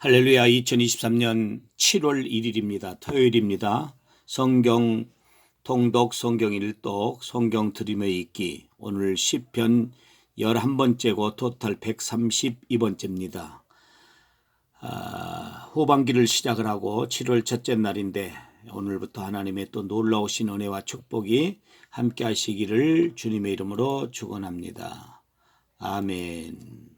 할렐루야 2023년 7월 1일입니다. 토요일입니다. 성경 통독 성경 일독 성경 드림의 읽기 오늘 10편 11번째고 토탈 132번째입니다. 아, 후반기를 시작을 하고 7월 첫째 날인데 오늘부터 하나님의 또 놀라우신 은혜와 축복이 함께 하시기를 주님의 이름으로 축원합니다. 아멘.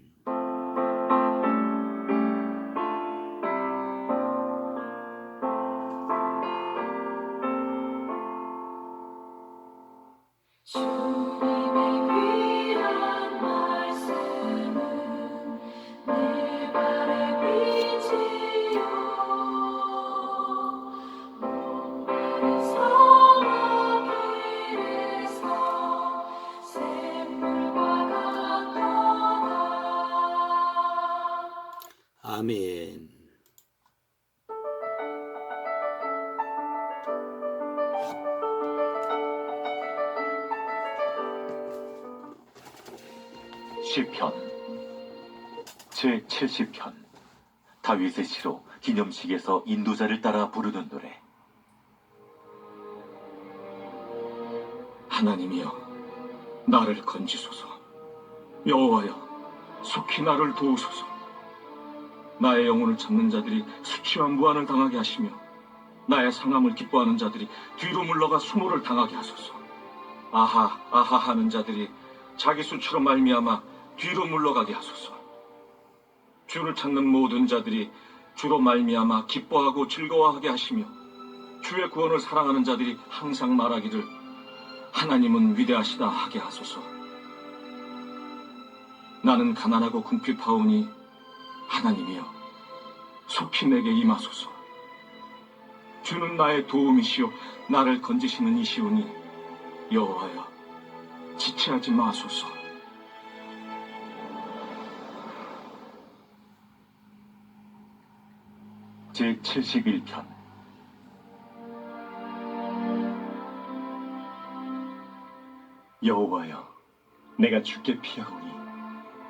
아멘. 시편 제 70편 다윗의 시로 기념식에서 인도자를 따라 부르는 노래. 하나님이여 나를 건지소서. 여호와여 속히 나를 도우소서 나의 영혼을 찾는 자들이 수치와 무한을 당하게 하시며 나의 상함을 기뻐하는 자들이 뒤로 물러가 수모를 당하게 하소서 아하 아하 하는 자들이 자기 수치로 말미암아 뒤로 물러가게 하소서 주를 찾는 모든 자들이 주로 말미암아 기뻐하고 즐거워하게 하시며 주의 구원을 사랑하는 자들이 항상 말하기를 하나님은 위대하시다 하게 하소서. 나는 가난하고 궁핍하오니 하나님이여 속히 내게 임하소서. 주는 나의 도움이시요 나를 건지시는 이시오니 여호와여 지체하지 마소서. 제 71편 여호와여 내가 주께 피하오니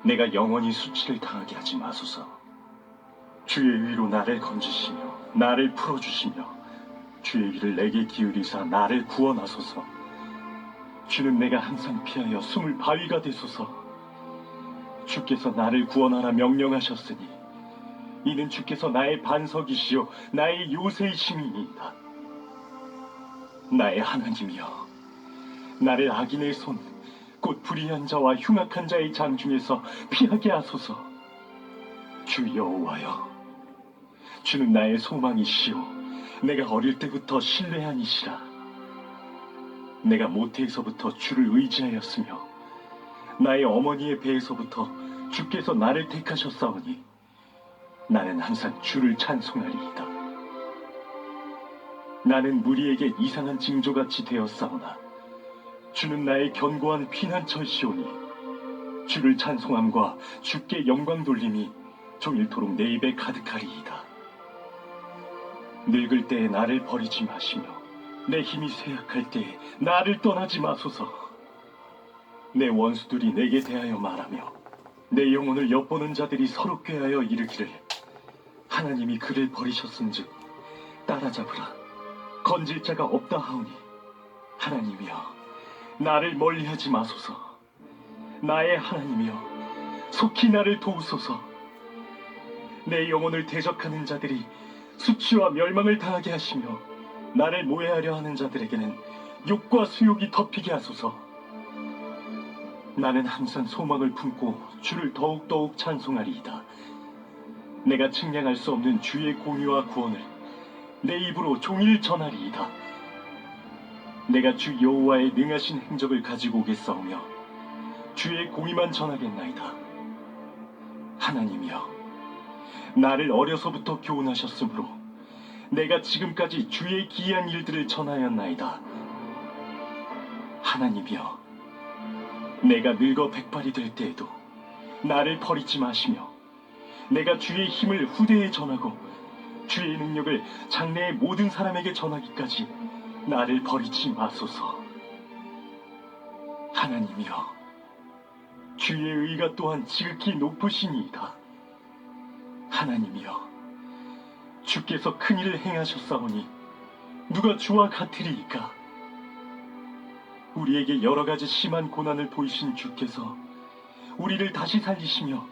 내가 영원히 수치를 당하게 하지 마소서. 주의 위로 나를 건지시며 나를 풀어주시며 주의 귀를 내게 기울이사 나를 구원하소서. 주는 내가 항상 피하여 숨을 바위가 되소서. 주께서 나를 구원하라 명령하셨으니 이는 주께서 나의 반석이시요 나의 요새이심이니이다. 나의 하나님이여 나를 악인의 손 곧 불의한 자와 흉악한 자의 장 중에서 피하게 하소서. 주 여호와여 주는 나의 소망이시요 내가 어릴 때부터 신뢰한 이시라. 내가 모태에서부터 주를 의지하였으며 나의 어머니의 배에서부터 주께서 나를 택하셨사오니 나는 항상 주를 찬송하리이다. 나는 무리에게 이상한 징조같이 되었사오나 주는 나의 견고한 피난처시오니 주를 찬송함과 주께 영광 돌림이 종일토록 내 입에 가득하리이다. 늙을 때에 나를 버리지 마시며 내 힘이 쇠약할 때에 나를 떠나지 마소서. 내 원수들이 내게 대하여 말하며 내 영혼을 엿보는 자들이 서로 꾀하여 이르기를 하나님이 그를 버리셨은즉 따라잡으라 건질 자가 없다 하오니 하나님이여 나를 멀리하지 마소서. 나의 하나님이여, 속히 나를 도우소서. 내 영혼을 대적하는 자들이 수치와 멸망을 당하게 하시며 나를 모해하려 하는 자들에게는 욕과 수욕이 덮이게 하소서. 나는 항상 소망을 품고 주를 더욱더욱 찬송하리이다. 내가 측량할 수 없는 주의 공의와 구원을 내 입으로 종일 전하리이다. 내가 주 여호와의 능하신 행적을 가지고 오겠사오며 주의 공의만 전하겠나이다. 하나님이여, 나를 어려서부터 교훈하셨으므로 내가 지금까지 주의 기이한 일들을 전하였나이다. 하나님이여, 내가 늙어 백발이 될 때에도 나를 버리지 마시며 내가 주의 힘을 후대에 전하고 주의 능력을 장래의 모든 사람에게 전하기까지 나를 버리지 마소서. 하나님이여, 주의 의가 또한 지극히 높으시니이다. 하나님이여, 주께서 큰 일을 행하셨사오니 누가 주와 같으리이까? 우리에게 여러 가지 심한 고난을 보이신 주께서 우리를 다시 살리시며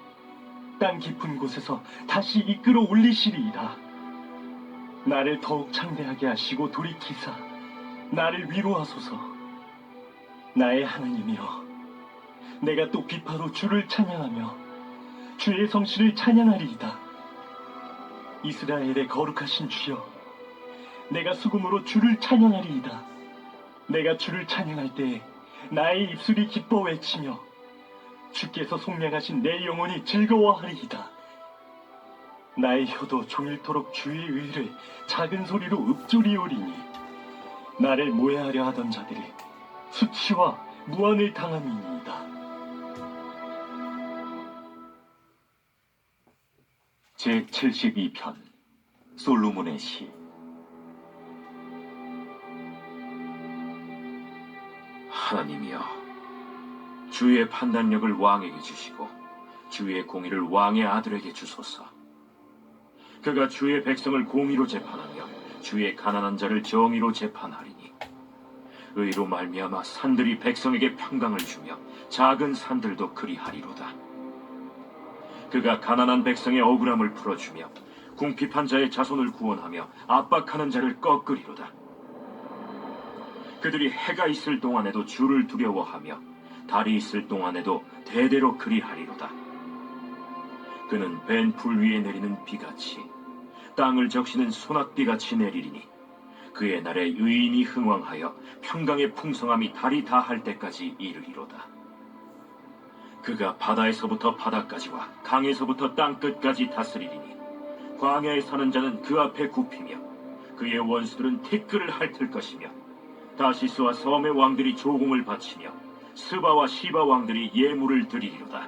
땅 깊은 곳에서 다시 이끌어 올리시리이다. 나를 더욱 창대하게 하시고 돌이키사 나를 위로하소서. 나의 하나님이여, 내가 또 비파로 주를 찬양하며 주의 성실을 찬양하리이다. 이스라엘의 거룩하신 주여, 내가 수금으로 주를 찬양하리이다. 내가 주를 찬양할 때에 나의 입술이 기뻐 외치며 주께서 속량하신 내 영혼이 즐거워하리이다. 나의 혀도 종일토록 주의 의를 작은 소리로 읊조리오리니 나를 모해하려 하던 자들이 수치와 무한을 당함이니이다. 제 72편 솔로몬의 시 하나님이여 주의 판단력을 왕에게 주시고 주의 공의를 왕의 아들에게 주소서 그가 주의 백성을 공의로 재판하며 주의 가난한 자를 정의로 재판하리니 의로 말미암아 산들이 백성에게 평강을 주며 작은 산들도 그리하리로다 그가 가난한 백성의 억울함을 풀어주며 궁핍한 자의 자손을 구원하며 압박하는 자를 꺾으리로다. 그들이 해가 있을 동안에도 주를 두려워하며 달이 있을 동안에도 대대로 그리하리로다. 그는 벤풀 위에 내리는 비같이 땅을 적시는 소낙비 같이 내리리니 그의 날에 의인이 흥왕하여 평강의 풍성함이 달이 다할 때까지 이르리로다. 그가 바다에서부터 바다까지와 강에서부터 땅 끝까지 다스리리니 광야에 사는 자는 그 앞에 굽히며 그의 원수들은 티끌을 핥을 것이며 다시스와 섬의 왕들이 조공을 바치며 스바와 시바 왕들이 예물을 드리리로다.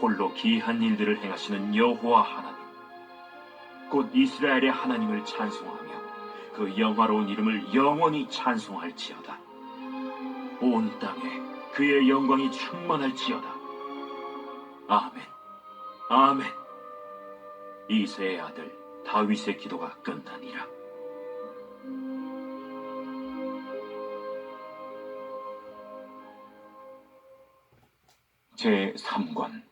홀로 기이한 일들을 행하시는 여호와 하나님, 곧 이스라엘의 하나님을 찬송하며 그 영화로운 이름을 영원히 찬송할지어다. 온 땅에 그의 영광이 충만할지어다. 아멘. 아멘. 이세의 아들 다윗의 기도가 끝나니라. 제 3권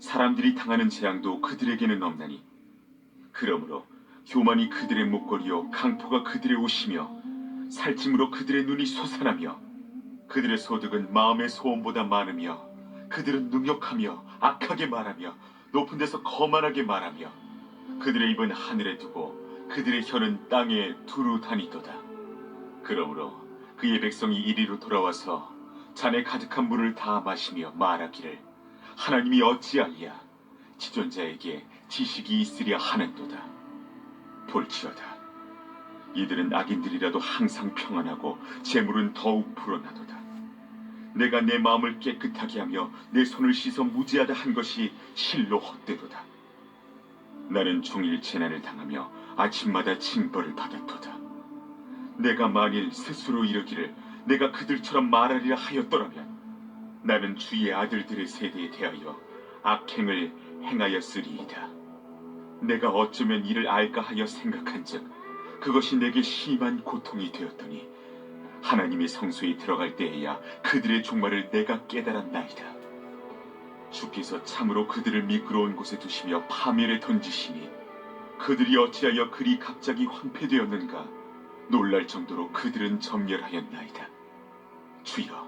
사람들이 당하는 재앙도 그들에게는 없나니. 그러므로 교만이 그들의 목걸이요 강포가 그들의 옷이며 살찜으로 그들의 눈이 솟아나며 그들의 소득은 마음의 소원보다 많으며 그들은 능욕하며 악하게 말하며 높은 데서 거만하게 말하며 그들의 입은 하늘에 두고 그들의 혀는 땅에 두루 다니도다. 그러므로 그의 백성이 이리로 돌아와서 잔에 가득한 물을 다 마시며 말하기를 하나님이 어찌하리야? 지존자에게 지식이 있으랴 하는도다. 볼지어다. 이들은 악인들이라도 항상 평안하고 재물은 더욱 불어나도다. 내가 내 마음을 깨끗하게 하며 내 손을 씻어 무지하다 한 것이 실로 헛되도다. 나는 종일 재난을 당하며 아침마다 징벌을 받았도다. 내가 만일 스스로 이르기를 내가 그들처럼 말하리라 하였더라면 나는 주의 아들들의 세대에 대하여 악행을 행하였으리이다. 내가 어쩌면 이를 알까 하여 생각한즉 그것이 내게 심한 고통이 되었더니 하나님의 성소에 들어갈 때에야 그들의 종말을 내가 깨달았나이다. 주께서 참으로 그들을 미끄러운 곳에 두시며 파멸에 던지시니 그들이 어찌하여 그리 갑자기 황폐되었는가 놀랄 정도로 그들은 점멸하였나이다. 주여,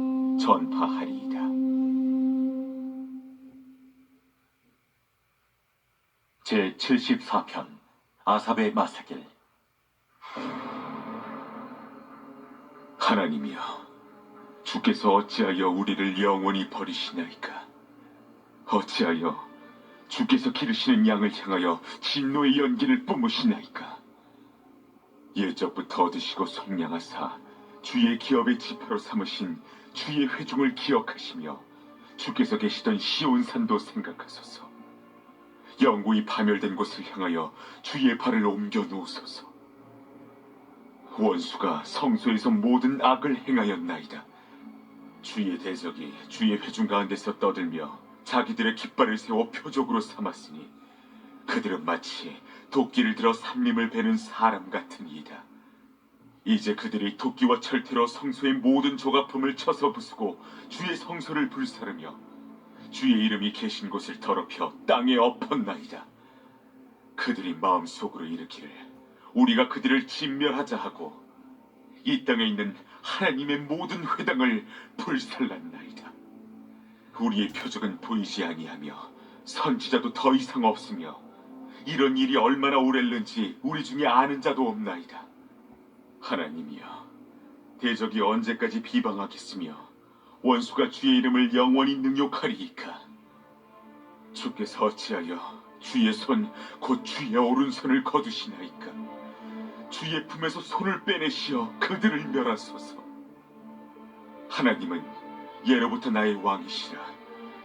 전파하리이다. 제 74편 아삽의 마사길 하나님이여, 주께서 어찌하여 우리를 영원히 버리시나이까? 어찌하여 주께서 기르시는 양을 향하여 진노의 연기를 뿜으시나이까? 예적부터 얻으시고 속량하사 주의 기업의 지파로 삼으신 주의 회중을 기억하시며 주께서 계시던 시온산도 생각하소서. 영구히 파멸된 곳을 향하여 주의 발을 옮겨 놓으소서. 원수가 성소에서 모든 악을 행하였나이다. 주의 대적이 주의 회중 가운데서 떠들며 자기들의 깃발을 세워 표적으로 삼았으니 그들은 마치 도끼를 들어 삼림을 베는 사람 같은 이다. 이제 그들이 도끼와 철퇴로 성소의 모든 조각품을 쳐서 부수고 주의 성소를 불사르며 주의 이름이 계신 곳을 더럽혀 땅에 엎었나이다. 그들이 마음속으로 이르기를 우리가 그들을 진멸하자 하고 이 땅에 있는 하나님의 모든 회당을 불살랐나이다. 우리의 표적은 보이지 아니하며 선지자도 더 이상 없으며 이런 일이 얼마나 오랬는지 우리 중에 아는 자도 없나이다. 하나님이여, 대적이 언제까지 비방하겠으며 원수가 주의 이름을 영원히 능욕하리이까? 주께서 어찌하여 주의 손, 곧 주의 오른손을 거두시나이까? 주의 품에서 손을 빼내시어 그들을 멸하소서. 하나님은 예로부터 나의 왕이시라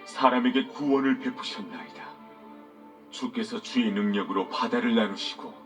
사람에게 구원을 베푸셨나이다. 주께서 주의 능력으로 바다를 나누시고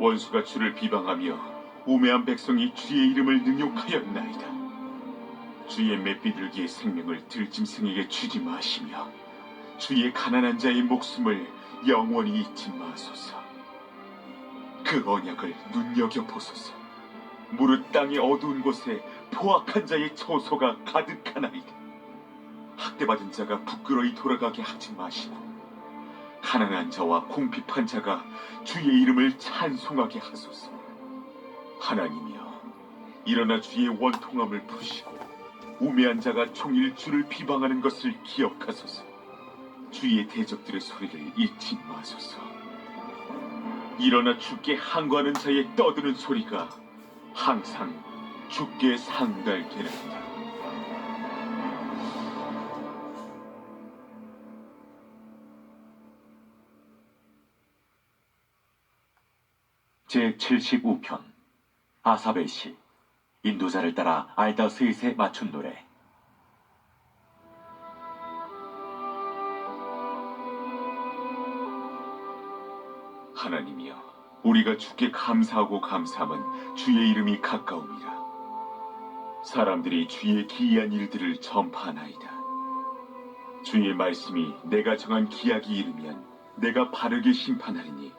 원수가 주를 비방하며 우매한 백성이 주의 이름을 능욕하였나이다. 주의 맷비둘기의 생명을 들짐승에게 주지 마시며 주의 가난한 자의 목숨을 영원히 잊지 마소서. 그 언약을 눈여겨 보소서. 무릇 땅의 어두운 곳에 포악한 자의 처소가 가득하나이다. 학대받은 자가 부끄러이 돌아가게 하지 마시고 가난한 자와 궁핍한 자가 주의 이름을 찬송하게 하소서. 하나님이여, 일어나 주의 원통함을 푸시고 우매한 자가 종일 주를 비방하는 것을 기억하소서. 주의 대적들의 소리를 잊지 마소서. 일어나 주께 항거하는 자의 떠드는 소리가 항상 주께 상달되는다. 제 75편 아사벨 시 인도자를 따라 알다 스윗에 맞춘 노래 하나님이여, 우리가 주께 감사하고 감사함은 주의 이름이 가까움이라. 사람들이 주의 기이한 일들을 전파하나이다. 주의 말씀이 내가 정한 기약이 이르면 내가 바르게 심판하리니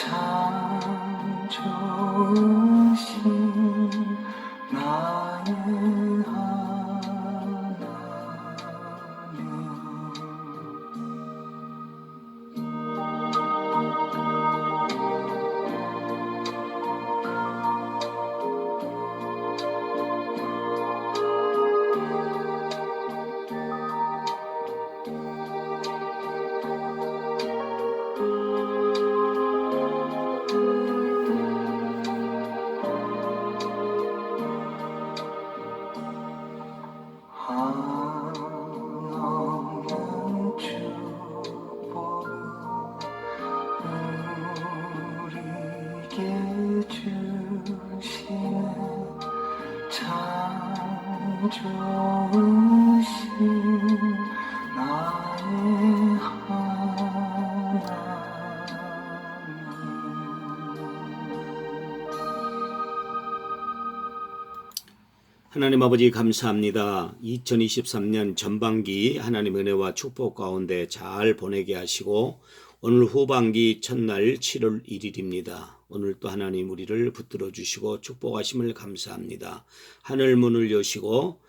참좋 하나님 아버지 감사합니다. 2023년 전반기 하나님 은혜와 축복 가운데 잘 보내게 하시고 오늘 후반기 첫날 7월 1일입니다. 오늘 또 하나님 우리를 붙들어 주시고 축복하심을 감사합니다. 하늘 문을 여시고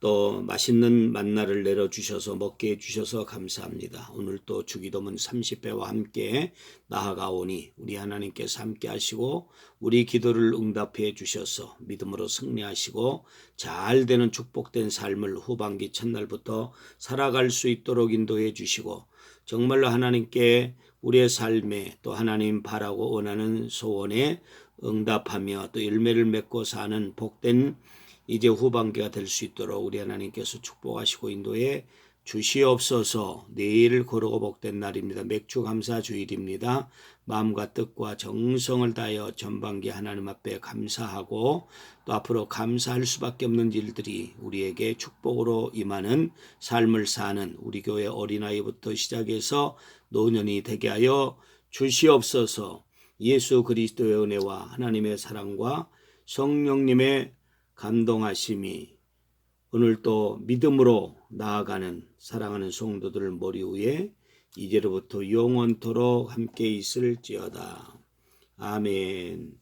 또 맛있는 만나를 내려 주셔서 먹게 해 주셔서 감사합니다. 오늘 또 주기도문 30배와 함께 나아가오니 우리 하나님께서 함께 하시고 우리 기도를 응답해 주셔서 믿음으로 승리하시고 잘 되는 축복된 삶을 후반기 첫날부터 살아갈 수 있도록 인도해 주시고 정말로 하나님께 우리의 삶에 또 하나님 바라고 원하는 소원에 응답하며 또 열매를 맺고 사는 복된 이제 후반기가 될 수 있도록 우리 하나님께서 축복하시고 인도해 주시옵소서 내일 거르고 복된 날입니다. 맥주 감사 주일입니다. 마음과 뜻과 정성을 다하여 전반기 하나님 앞에 감사하고 또 앞으로 감사할 수밖에 없는 일들이 우리에게 축복으로 임하는 삶을 사는 우리 교회 어린아이부터 시작해서 노년이 되게 하여 주시옵소서 예수 그리스도의 은혜와 하나님의 사랑과 성령님의 감동하심이 오늘 또 믿음으로 나아가는 사랑하는 성도들 머리 위에 이제로부터 영원토록 함께 있을지어다. 아멘.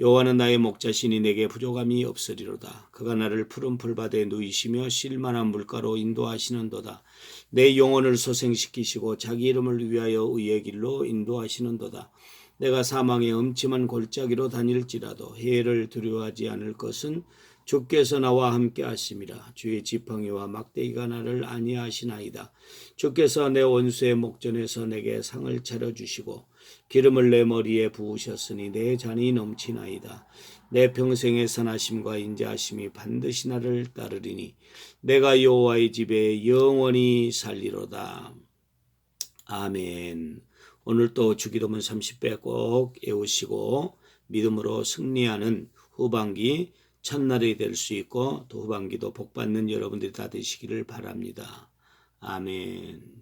여호와는 나의 목자시니 내게 부족함이 없으리로다. 그가 나를 푸른 풀밭에 누이시며 실만한 물가로 인도하시는도다. 내 영혼을 소생시키시고 자기 이름을 위하여 의의 길로 인도하시는도다. 내가 사망의 음침한 골짜기로 다닐지라도 해를 두려워하지 않을 것은 주께서 나와 함께 하심이라. 주의 지팡이와 막대기가 나를 안위하시나이다. 주께서 내 원수의 목전에서 내게 상을 차려 주시고 기름을 내 머리에 부으셨으니 내 잔이 넘치나이다. 내 평생의 선하심과 인자하심이 반드시 나를 따르리니 내가 여호와의 집에 영원히 살리로다. 아멘. 오늘 또 주기도문 30배 꼭 외우시고 믿음으로 승리하는 후반기 첫날이 될 수 있고 또 후반기도 복받는 여러분들이 다 되시기를 바랍니다. 아멘.